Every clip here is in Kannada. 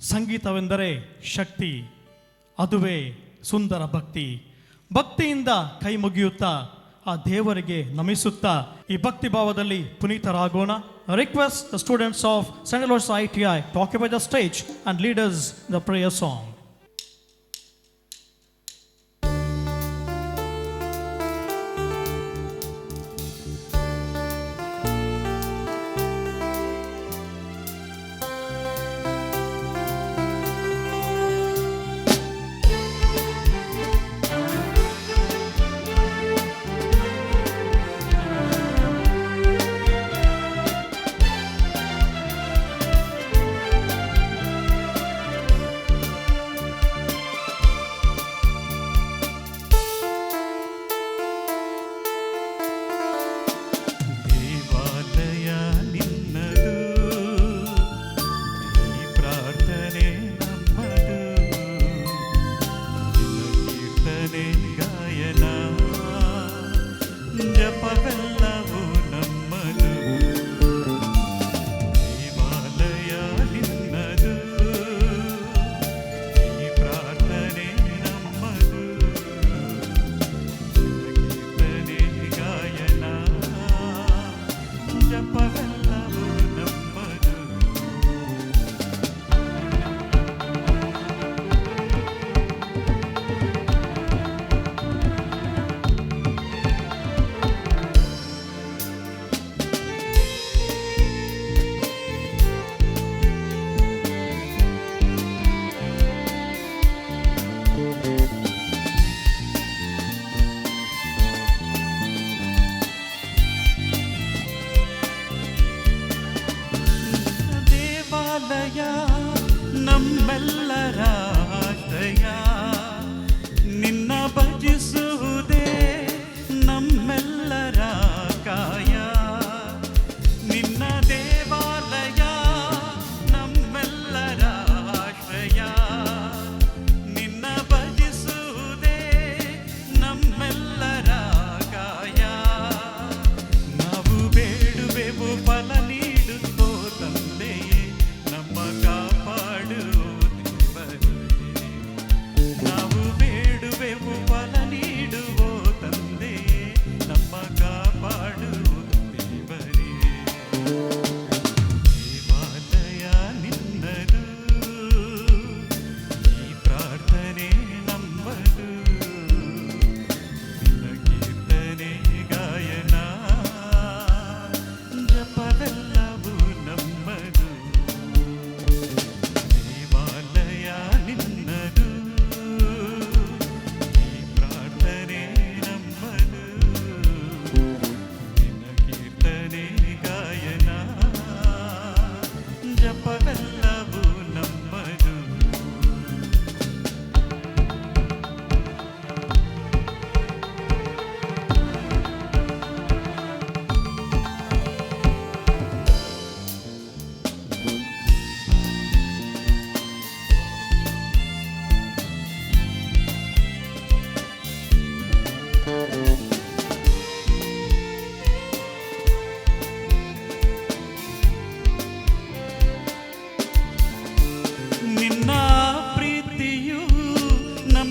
ಸಂಗೀತವೆಂದರೆ ಶಕ್ತಿ, ಅದುವೇ ಸುಂದರ ಭಕ್ತಿ. ಭಕ್ತಿಯಿಂದ ಕೈ ಮುಗಿಯುತ್ತಾ, ಆ ದೇವರಿಗೆ ನಮಿಸುತ್ತಾ, ಈ ಭಕ್ತಿ ಭಾವದಲ್ಲಿ ಪುನೀತರಾಗೋಣ. Request the students of central I T I talk by the stage and leaders the prayer song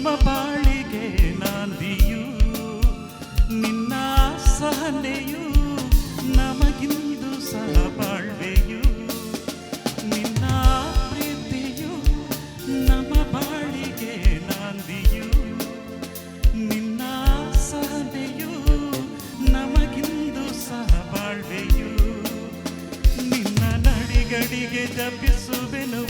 ನಮ್ಮ ಬಾಳಿಗೆ ನಾಂದಿಯು ನಿನ್ನ ಸಹನೆಯು, ನಮಗಿಂದು ಸಹ ಬಾಳ್ವೆಯು. ನಿನ್ನ ಪ್ರೀತಿಯು ನಮ್ಮ ಬಾಳಿಗೆ ನಾಂದಿಯು ನಿನ್ನ ಸಹನೆಯು ನಮಗಿಂದು ಸಹ ಬಾಳ್ವೆಯು. ನಿನ್ನ ನಡಿಗಡಿಗೆ ಜಪಿಸುವೆನು